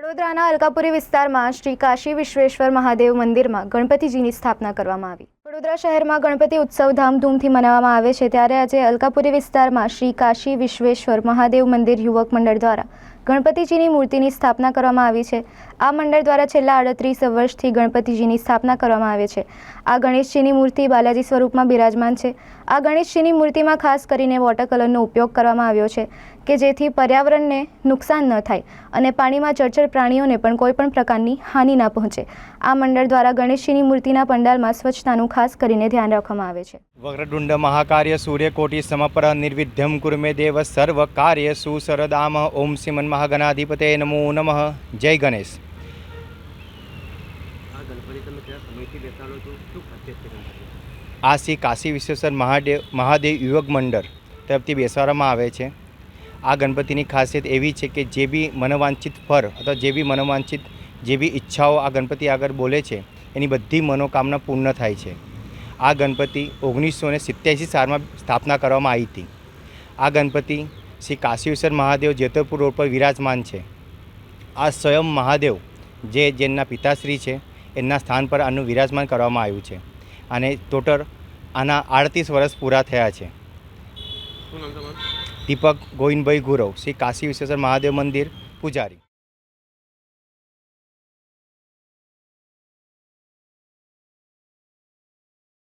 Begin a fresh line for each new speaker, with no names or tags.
વડોદરાના અલકાપુરી વિસ્તારમાં શ્રી કાશી વિશ્વેશ્વર મહાદેવ મંદિરમાં ગણપતિજીની સ્થાપના કરવામાં આવી. વડોદરા શહેરમાં ગણપતિ ઉત્સવ ધામધૂમથી મનાવવામાં આવે છે. ત્યારે આજે અલકાપુરી વિસ્તારમાં શ્રી કાશી વિશ્વેશ્વર મહાદેવ મંદિર યુવક મંડળ દ્વારા ગણપતિજીની મૂર્તિની સ્થાપના કરવામાં આવી છે. આ મંડળ દ્વારા છેલ્લા અડત્રીસ વર્ષથી ગણપતિજીની સ્થાપના કરવામાં આવે છે. આ ગણેશજીની મૂર્તિ બાલાજી સ્વરૂપમાં બિરાજમાન છે. આ ગણેશજીની મૂર્તિમાં ખાસ કરીને વોટર કલરનો ઉપયોગ કરવામાં આવ્યો છે કે જેથી પર્યાવરણને નુકસાન ન થાય અને પાણીમાં ચરચર પ્રાણીઓને પણ કોઈપણ પ્રકારની હાનિ ના પહોંચે. આ મંડળ દ્વારા ગણેશજીની મૂર્તિના પંડાલમાં સ્વચ્છતાનું ખાસ કરીને ધ્યાન રાખવામાં આવે છે.
વક્રતુંડ મહાકાર્ય સૂર્યકોટી સમપર નિર્વિધ્યમ કુર્મે દેવ સર્વ કાર્ય સુસરદામ ઓમ શ્રીમન મહાગણાધિપતે નમો નમઃ જય ગણેશ
આ
શ્રી કાશી વિશ્વેશ્વર મહાદેવ મહાદેવ યુવક મંડળ તરફથી બેસાડવામાં આવે છે. આ ગણપતિની ખાસિયત એવી છે કે જે બી મનોવાંછિત ફર અથવા જે બી મનોવાંછિત જે બી ઈચ્છાઓ આ ગણપતિ આગળ બોલે છે, એની બધી મનોકામના પૂર્ણ થાય છે. આ ગણપતિ ઓગણીસો ને સિત્યાસી સાલમાં સ્થાપના કરવામાં આવી હતી. આ ગણપતિ શ્રી કાશીશ્વર મહાદેવ જેતરપુર રોડ પર વિરાજમાન છે. આ સ્વયં મહાદેવ જે જેમના પિતાશ્રી છે એમના સ્થાન પર આનું વિરાજમાન કરવામાં આવ્યું છે અને ટોટલ આના આડત્રીસ વર્ષ પૂરા થયા છે. દીપક ગોવિંદભાઈ ગુરવ શ્રી કાશી વિશ્વેશ્વર મહાદેવ મંદિર પૂજારી.